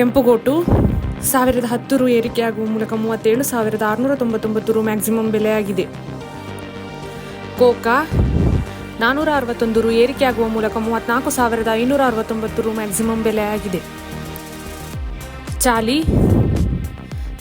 ಕೆಂಪುಗೋಟು ಸಾವಿರದ ಹತ್ತು ರು ಏರಿಕೆಯಾಗುವ ಮೂಲಕ ಮೂವತ್ತೇಳು, ಸಾವಿರದ ಆರುನೂರ ತೊಂಬತ್ತೊಂಬತ್ತು ರು ಮ್ಯಾಕ್ಸಿಮಮ್ ಬೆಲೆಯಾಗಿದೆ. ಕೋಕಾ ನಾನ್ನೂರ ಅರವತ್ತೊಂದು ರು ಏರಿಕೆಯಾಗುವ ಮೂಲಕ ಮೂವತ್ನಾಲ್ಕು ಸಾವಿರದ ಐನೂರ ಅರವತ್ತೊಂಬತ್ತು ರು ಮ್ಯಾಕ್ಸಿಮಮ್ ಬೆಲೆಯಾಗಿದೆ. ಚಾಲಿ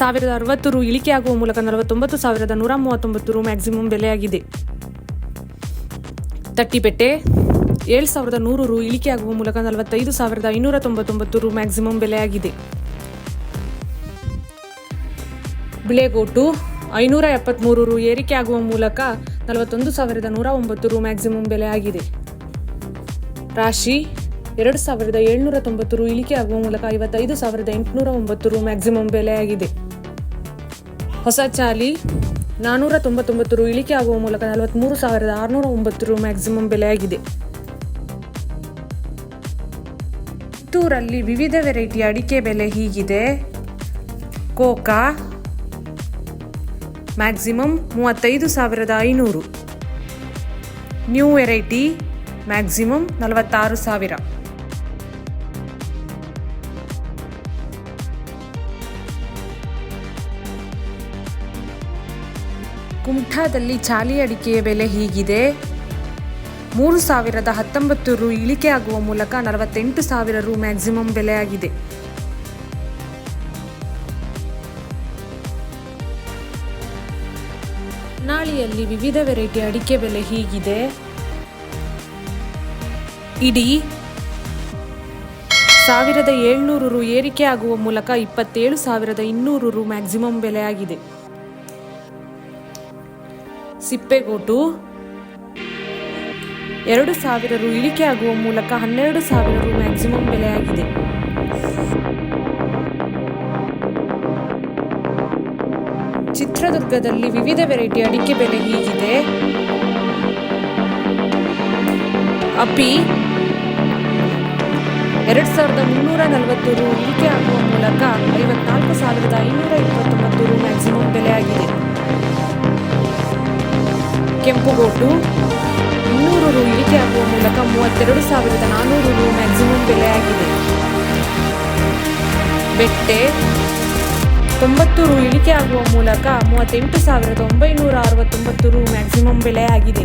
ಸಾವಿರದ ಅರವತ್ತು ರು ಇಳಿಕೆಯಾಗುವ ಮೂಲಕ ನಲವತ್ತೊಂಬತ್ತು ಸಾವಿರದ ನೂರ ಮೂವತ್ತೊಂಬತ್ತು ರು ಮ್ಯಾಕ್ಸಿಮಮ್ ಬೆಲೆಯಾಗಿದೆ. ತಟ್ಟಿಬೆಟ್ಟೆ ಏಳು ಸಾವಿರದ ನೂರು ರು ಇಳಿಕೆಯಾಗುವ ಮೂಲಕ ನಲವತ್ತೈದು ಸಾವಿರದ ಐನೂರ ತೊಂಬತ್ತೊಂಬತ್ತು ರು ಮ್ಯಾಕ್ಸಿಮಮ್ ಬೆಲೆಯಾಗಿದೆ. ಬಿಳೆಗೋಟು ಐನೂರ ಎಪ್ಪತ್ತ್ಮೂರು ರು ಏರಿಕೆಯಾಗುವ ಮೂಲಕ ನಲವತ್ತೊಂದು ಸಾವಿರದ ನೂರ ಒಂಬತ್ತು ರು ಮ್ಯಾಕ್ಸಿಮಮ್ ಬೆಲೆಯಾಗಿದೆ. ರಾಶಿ ಎರಡು ಸಾವಿರದ ಏಳ್ನೂರ ತೊಂಬತ್ತು ರು ಇಳಿಕೆಯಾಗುವ ಮೂಲಕ ಐವತ್ತೈದು ಸಾವಿರದ ಎಂಟುನೂರ ಒಂಬತ್ತು ರು ಮ್ಯಾಕ್ಸಿಮಮ್ ಬೆಲೆಯಾಗಿದೆ. ಹೊಸ ಚಾಲಿ ನಾನ್ನೂರ ತೊಂಬತ್ತೊಂಬತ್ತು ರು ಇಳಿಕೆ ಆಗುವ ಮೂಲಕ ನಲವತ್ತ್ಮೂರು ಸಾವಿರದ ಆರುನೂರ ಒಂಬತ್ತು ರು ಮ್ಯಾಕ್ಸಿಮಮ್ ಬೆಲೆಯಾಗಿದೆ. ಪುತ್ತೂರಲ್ಲಿ ವಿವಿಧ ವೆರೈಟಿ ಅಡಿಕೆ ಬೆಲೆ ಹೀಗಿದೆ. ಕೋಕಾ ಮ್ಯಾಕ್ಸಿಮಮ್ ಮೂವತ್ತೈದು ಸಾವಿರದ ಐನೂರು. ನ್ಯೂ ವೆರೈಟಿ ಮ್ಯಾಕ್ಸಿಮಮ್ ನಲವತ್ತಾರು ಸಾವಿರ. ಕುಮಠಾದಲ್ಲಿ ಚಾಲಿ ಅಡಿಕೆಯ ಬೆಲೆ ಹೀಗಿದೆ. ಮೂರು ಸಾವಿರದ ಹತ್ತೊಂಬತ್ತು ರು ಇಳಿಕೆ ಆಗುವ ಮೂಲಕ ನಲವತ್ತೆಂಟು ಸಾವಿರ ರು ಮ್ಯಾಕ್ಸಿಮಮ್ ಬೆಲೆಯಾಗಿದೆ. ನಾಳಿಯಲ್ಲಿ ವಿವಿಧ ವೆರೈಟಿ ಅಡಿಕೆ ಬೆಲೆ ಹೀಗಿದೆ. ಇಡೀ ಸಾವಿರದ ಏಳ್ನೂರು ರು ಏರಿಕೆ ಆಗುವ ಮೂಲಕ ಇಪ್ಪತ್ತೇಳು ಸಾವಿರದ ಇನ್ನೂರು ರು ಮ್ಯಾಕ್ಸಿಮಮ್ ಬೆಲೆಯಾಗಿದೆ. ಸಿಪ್ಪೆಗೋಟು ಎರಡು ಸಾವಿರ ರು ಇಳಿಕೆ ಆಗುವ ಮೂಲಕ ಹನ್ನೆರಡು ಸಾವಿರ ರು ಮ್ಯಾಕ್ಸಿಮಮ್ ಬೆಲೆಯಾಗಿದೆ. ಚಿತ್ರದುರ್ಗದಲ್ಲಿ ವಿವಿಧ ವೆರೈಟಿ ಅಡಿಕೆ ಬೆಲೆ ಹೀಗಿದೆ. ಅಪಿ ಎರಡು ಸಾವಿರದ ಮುನ್ನೂರ ನಲವತ್ತು ರು ಇಳಿಕೆ ಆಗುವ ಮೂಲಕ ಐವತ್ನಾಲ್ಕು ಸಾವಿರದ ಐನೂರ ಇಪ್ಪತ್ತೊಂಬತ್ತು ರು ಮ್ಯಾಕ್ಸಿಮಮ್ ಬೆಲೆಯಾಗಿದೆ. ಕೆಂಪುಗೋಟು ಇನ್ನೂರು ರು ಇಳಿಕೆ ಆಗುವ ಮೂಲಕ ಮೂವತ್ತೆರಡು ಸಾವಿರದ ನಾನ್ನೂರು ರು ಮ್ಯಾಕ್ಸಿಮಮ್ ಬೆಲೆಯಾಗಿದೆ ಬೆಟ್ಟೆ ತೊಂಬತ್ತು ರು ಇಳಿಕೆ ಆಗುವ ಮೂಲಕ ಮೂವತ್ತೆಂಟು ಸಾವಿರದ ಒಂಬೈನೂರ ಅರವತ್ತೊಂಬತ್ತು ರು ಮ್ಯಾಕ್ಸಿಮಮ್ ಬೆಲೆಯಾಗಿದೆ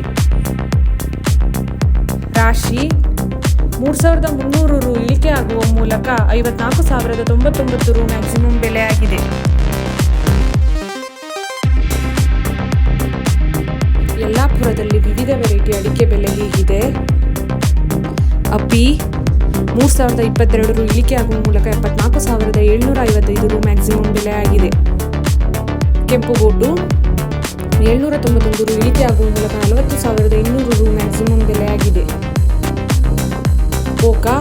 ರಾಶಿ ಮೂರು ಸಾವಿರದ ಮುನ್ನೂರು ರು ಇಳಿಕೆ ಆಗುವ ಮೂಲಕ ಐವತ್ನಾಲ್ಕು ಸಾವಿರದ ತೊಂಬತ್ತೊಂಬತ್ತು ರು ಮ್ಯಾಕ್ಸಿಮಮ್ ಬೆಲೆಯಾಗಿದೆ ಯಲ್ಲಾಪುರದಲ್ಲಿ ವಿವಿಧ ವೆರೈಟಿ ಅಡಿಕೆ ಬೆಲೆ ಹೀಗಿದೆ. ಅಪ್ಪಿ, ಮೂರು ಸಾವಿರದ ಇಪ್ಪತ್ತೆರಡು ರು ಇಳಿಕೆ ಆಗುವ ಮೂಲಕ ಎಪ್ಪತ್ನಾಲ್ಕು ಸಾವಿರದ ಏಳ್ನೂರ ಐವತ್ತೈದು ರು ಮ್ಯಾಕ್ಸಿಮಮ್ ಬೆಲೆಯಾಗಿದೆ ಕೆಂಪುಗೋಟು ಏಳ್ನೂರ ತೊಂಬತ್ತೊಂದು ರು ಇಳಿಕೆ ಆಗುವ ಮೂಲಕ ನಲವತ್ತು ಸಾವಿರದ ಇನ್ನೂರು ರು ಮ್ಯಾಕ್ಸಿಮಮ್ ಆಗಿದೆ. ಕೋಕಾ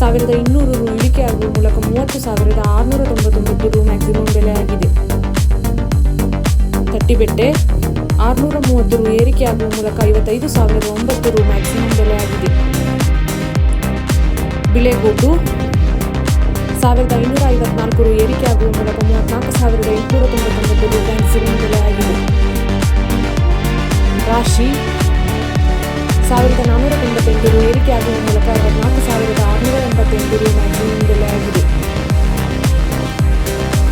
ಸಾವಿರದ ಇನ್ನೂರು ರು ಇಳಿಕೆ ಆಗುವ ಮೂಲಕ ಮೂವತ್ತು ಸಾವಿರದ ಆರುನೂರ ತೊಂಬತ್ತೊಂಬತ್ತು ರು ಮ್ಯಾಕ್ಸಿಮಮ್ ಆಗಿದೆ. ತಟ್ಟಿಬೆಟ್ಟೆ ಆರುನೂರ ಮೂವತ್ತು ರು ಏರಿಕೆ ಆಗುವ ಮೂಲಕ ಐವತ್ತೈದು ಸಾವಿರದ ಒಂಬತ್ತು ರು ಮ್ಯಾಕ್ಸಿಮಮ್ ಬೆಲೆಯಾಗಿದೆ ಬಿಳೆಗೋಟು ಸಾವಿರದ ಐನೂರ ಐವತ್ನಾಲ್ಕು ರು ಏರಿಕೆ ಆಗುವ ಮೂಲಕ ಮೂವತ್ನಾಲ್ಕು ಸಾವಿರದ ಎಂಟುನೂರ ತೊಂಬತ್ತೊಂಬತ್ತು ರು ಮ್ಯಾಕ್ಸಿಮಮ್ ಆಗಿದೆ. ರಾಶಿ ಸಾವಿರದ ನಾನ್ನೂರ ತೊಂಬತ್ತೆಂಟು ರು ಏರಿಕೆಯಾಗುವ ಮೂಲಕ ಅರವತ್ನಾಲ್ಕು ಸಾವಿರದ ಆರುನೂರ ಎಂಬತ್ತೆಂಟು ರು ಮ್ಯಾಕ್ಸಿಮಮ್ ಬೆಲೆಯಾಗಿದೆ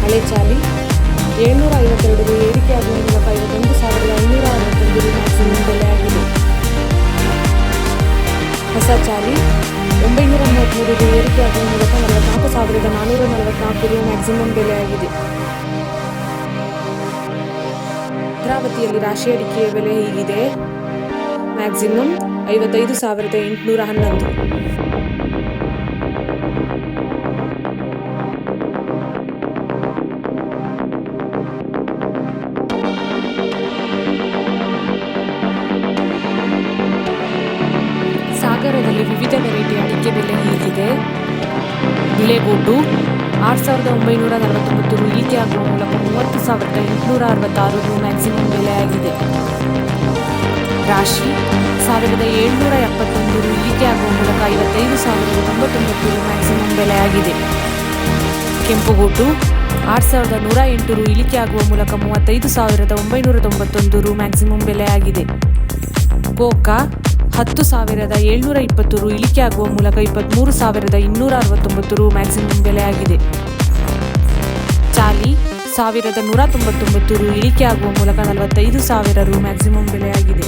ಹಳೆ ಚಾಲಿ ಏಳ್ನೂರ ಐವತ್ತೆರಡು ರು ಏರಿಕೆ ಆಗುವ ಮೂಲಕ ಐವತ್ತೊಂದು ಸಾವಿರದ ಐನೂರ ಅರವತ್ತೊಂದು ರು ಮ್ಯಾಕ್ಸಿಮಮ್ ಬೆಲೆಯಾಗಿದೆ ಹೊಸ ಚಾಲಿ ಒಂಬೈನೂರ ಮೂವತ್ತ್ಮೂರು ರು ಏರಿಕೆ ಆಗುವ ಮೂಲಕ ನಲವತ್ನಾಲ್ಕು ಸಾವಿರದ ನಾನ್ನೂರ ನಲವತ್ನಾಲ್ಕು ರು ಮ್ಯಾಕ್ಸಿಮಮ್ ಬೆಲೆಯಾಗಿದೆ ಭದ್ರಾವತಿಯಲ್ಲಿ ರಾಶಿ ಅಡಿಕೆಯ ಬೆಲೆ ಹೀಗಿದೆ. ಮ್ಯಾಕ್ಸಿಮಮ್ ಐವತ್ತೈದು ಸಾವಿರದ ಎಂಟುನೂರ ಹನ್ನೊಂದು. ಬಿಳೆಗೋಟು ಆರು ಸಾವಿರದ ಒಂಬೈನೂರ ನಲವತ್ತೊಂಬತ್ತು ರು ಆಗುವ ಮೂಲಕ ಮೂವತ್ತು ಸಾವಿರದ ಎಂಟುನೂರ ಅರವತ್ತಾರು ರು ಮ್ಯಾಕ್ಸಿಮಮ್ ಬೆಲೆಯಾಗಿದೆ ರಾಶಿ ಸಾವಿರದ ಏಳ್ನೂರ ಎಪ್ಪತ್ತೊಂದು ರು ಆಗುವ ಮೂಲಕ ಐವತ್ತೈದು ಸಾವಿರದ ತೊಂಬತ್ತೊಂಬತ್ತು ರು ಮ್ಯಾಕ್ಸಿಮಮ್ ಬೆಲೆಯಾಗಿದೆ ಕೆಂಪುಗೋಟು ಆರು ಸಾವಿರದ ನೂರ ಎಂಟು ರು ಆಗುವ ಮೂಲಕ ಮೂವತ್ತೈದು ಸಾವಿರದ ಒಂಬೈನೂರ ತೊಂಬತ್ತೊಂದು ರು ಮ್ಯಾಕ್ಸಿಮಮ್ ಬೆಲೆಯಾಗಿದೆ ಕೋಕಾ ಹತ್ತು ಸಾವಿರದ ಏಳ್ನೂರ ಇಪ್ಪತ್ತು ರು ಇಳಿಕೆ ಆಗುವ ಮೂಲಕ ಇಪ್ಪತ್ತ್ಮೂರು ಸಾವಿರದ ಇನ್ನೂರ ಅರವತ್ತೊಂಬತ್ತು ರು ಮ್ಯಾಕ್ಸಿಮಮ್ ಬೆಲೆಯಾಗಿದೆ ಚಾಲಿ, ಸಾವಿರದ ನೂರ ತೊಂಬತ್ತೊಂಬತ್ತು ರು ಇಳಿಕೆ ಆಗುವ ಮೂಲಕ ನಲವತ್ತೈದು ಸಾವಿರ ರು ಮ್ಯಾಕ್ಸಿಮಮ್ ಬೆಲೆಯಾಗಿದೆ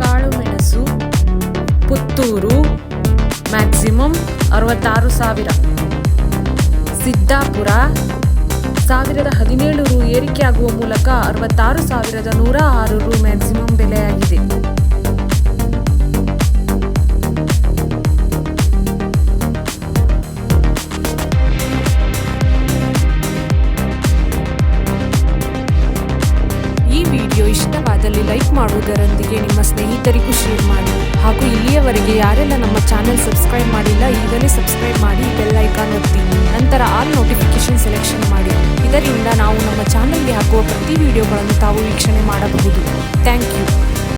ಕಾಳುಮೆಣಸು ಪುತ್ತೂರು, ಮ್ಯಾಕ್ಸಿಮಮ್ ಅರವತ್ತಾರು ಸಾವಿರ. ಸಿದ್ದಾಪುರ. ಸಾವಿರದ ಹದಿನೇಳು ರು ಏರಿಕೆಯಾಗುವ ಮೂಲಕ ಅರವತ್ತಾರು ಸಾವಿರದ ನೂರ ಆರು ರು ಮ್ಯಾಕ್ಸಿಮಮ್ ಬೆಲೆಯಾಗಿದೆ. ಈ ವಿಡಿಯೋ ಇಷ್ಟವಾದಲ್ಲಿ ಲೈಕ್ ಮಾಡುವುದರೊಂದಿಗೆ ನಿಮ್ಮ ಸ್ನೇಹಿತರಿಗೂ ಶೇರ್ ಮಾಡಿ. ಹಾಗೂ ಇಲ್ಲಿಯವರೆಗೆ ಯಾರೆಲ್ಲ ನಮ್ಮ ಚಾನೆಲ್ ಸಬ್ಸ್ಕ್ರೈಬ್ ಮಾಡಿಲ್ಲ, ಈಗಲೇ ಸಬ್ಸ್ಕ್ರೈಬ್ ಮಾಡಿ, ಬೆಲ್ ಐಕಾನ್ ಒತ್ತಿ. ನಂತರ ಆಲ್ ನೋಟಿಫಿಕೇಶನ್ ಸೆಲೆಕ್ಷನ್ ಮಾಡಿ ಇದರಿಂದ ನಾವು ನಮ್ಮ ಚಾನಲ್ಗೆ ಹಾಕುವ ಪ್ರತಿ ವಿಡಿಯೋಗಳನ್ನು ತಾವು ವೀಕ್ಷಣೆ ಮಾಡಬಹುದು. Thank you